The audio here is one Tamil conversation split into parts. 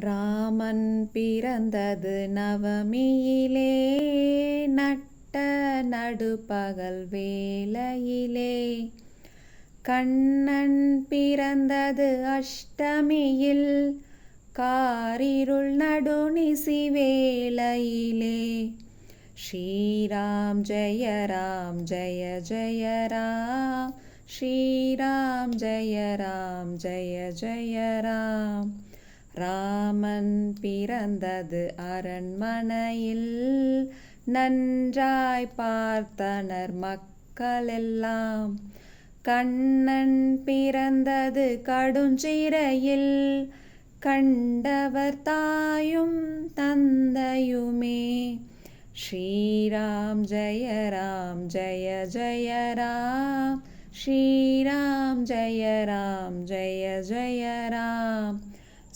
ராமன் பிறந்தது நவமியிலே நட்ட நடுப்பகல் வேலையிலே கண்ணன் பிறந்தது அஷ்டமியில் காரிருள் நடுநிசி வேளையிலே. ஸ்ரீராம் ஜெய ராம் ஜெய ஜெய ராம் ஸ்ரீராம் ஜெய ராம் ஜெய ஜெய ராம் ராமன் பிறந்தது அரண்மனையில். நன்றாய் பார்த்தனர் மக்களெல்லாம். கண்ணன் பிறந்தது கடுஞ்சிறையில் கண்டவர் தாயும் தந்தையுமே. ஸ்ரீராம் ஜெய ராம் ஜெய ஜெய ராம். ஸ்ரீராம் ஜெய ராம் ஜெய ஜெய ராம்.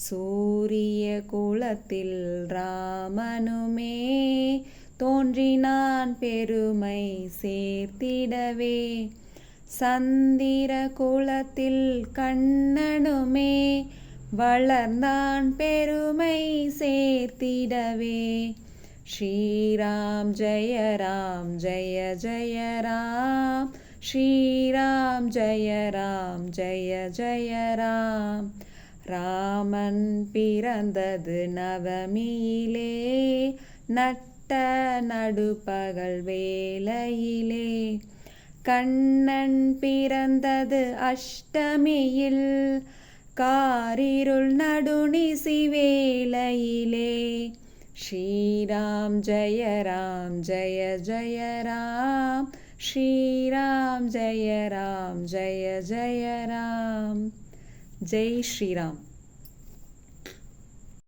சூரிய குலத்தில் ராமனுமே தோன்றினான் பெருமை சேர்த்திடவே. சந்திர குலத்தில் கண்ணனுமே வளர்ந்தான் பெருமை சேர்த்திடவே. ஸ்ரீராம் ஜெய ராம் ஜெய ஜெய ராம். ஸ்ரீராம் ஜெய ராம் ஜெய ஜெய ராம். ராமன் பிறந்தது நவமியிலே நட்ட நடுப்பகல் வேலையிலே கண்ணன் பிறந்தது அஷ்டமியில் காரிருள் நடுநிசி வேலையிலே ஸ்ரீராம் ஜெய ராம் ஜெய ஜெய ராம் ஸ்ரீராம் ஜெய ராம் ஜெய ஜெய ராம். ஜெய் ஸ்ரீராம்